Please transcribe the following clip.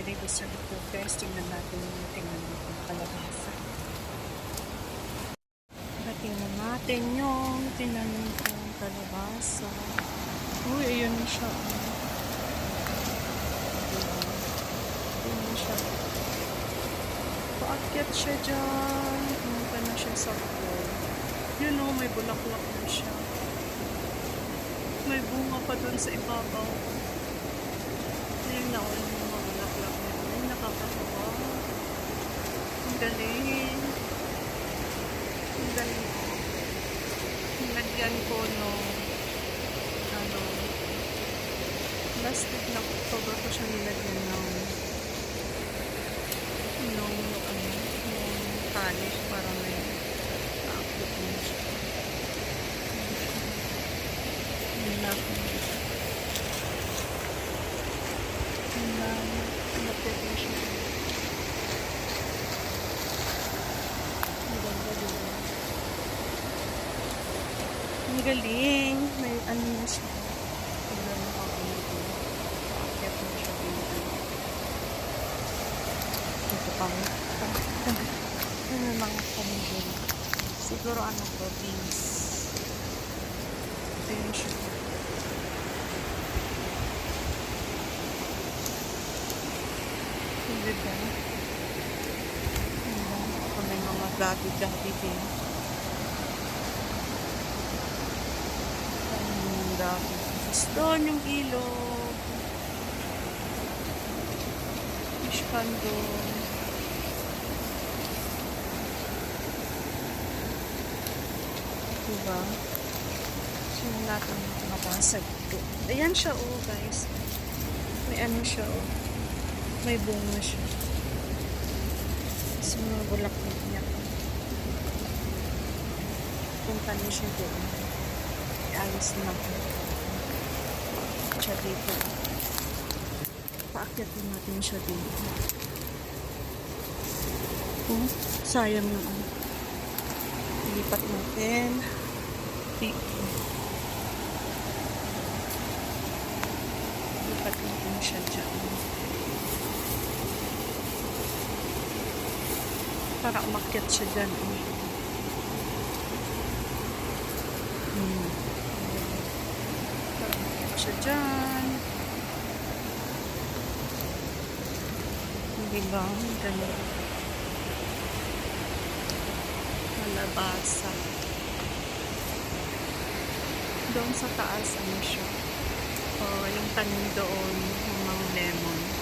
Friday the 32 guys. Tingnan natin yung tingnan natin kalabasa. At tingnan natin yung tinanim kong kalabasa. Uy, ayun na siya. Ayun na siya. Paakyat siya dyan. Pumunta na siya sa pool. Yun o, may bulaklak na siya. May bunga pa dun sa ibabaw. Ayun na, wala yung mga bulaklak na yun. Ay, nakakatawa. Ang galing. Ang galing. Nilagyan ko nung ano, plastic na cover ko siya nilagyan ng nung ano, nung tali para may aakot na siya. Yun lang. Yun lang. Lapit na siya. Ang ganda diba? Ang galing. May ano na siya. Tingnan mo kung ano dito. Paakyat na siya. Ito pang ano mga kanil. Siguro ano to, beans. Ito yun siya. Hindi ba? Ano, ako may mga gabi-gabi din. Dami. Tapos yung ilog. Fish pond doon. Diba? Sino natin mabasag doon. Ayan siya oh guys. May ano siya oh. May bunga siya. Sa mga bulaklak niya. Punta niya siya doon. Ayos na. Siya dito. Paakyatin natin siya dito. Oh, sayang na ano. Lipat natin. Dito. Lipat natin siya dyan. Para umakyat siya dyan. eh. Hmm. Para umakyat siya dyan. Hindi ba? Ganun. Malabasa. Doon sa taas, ano siya? O, yung tanim doon, yung mga lemon.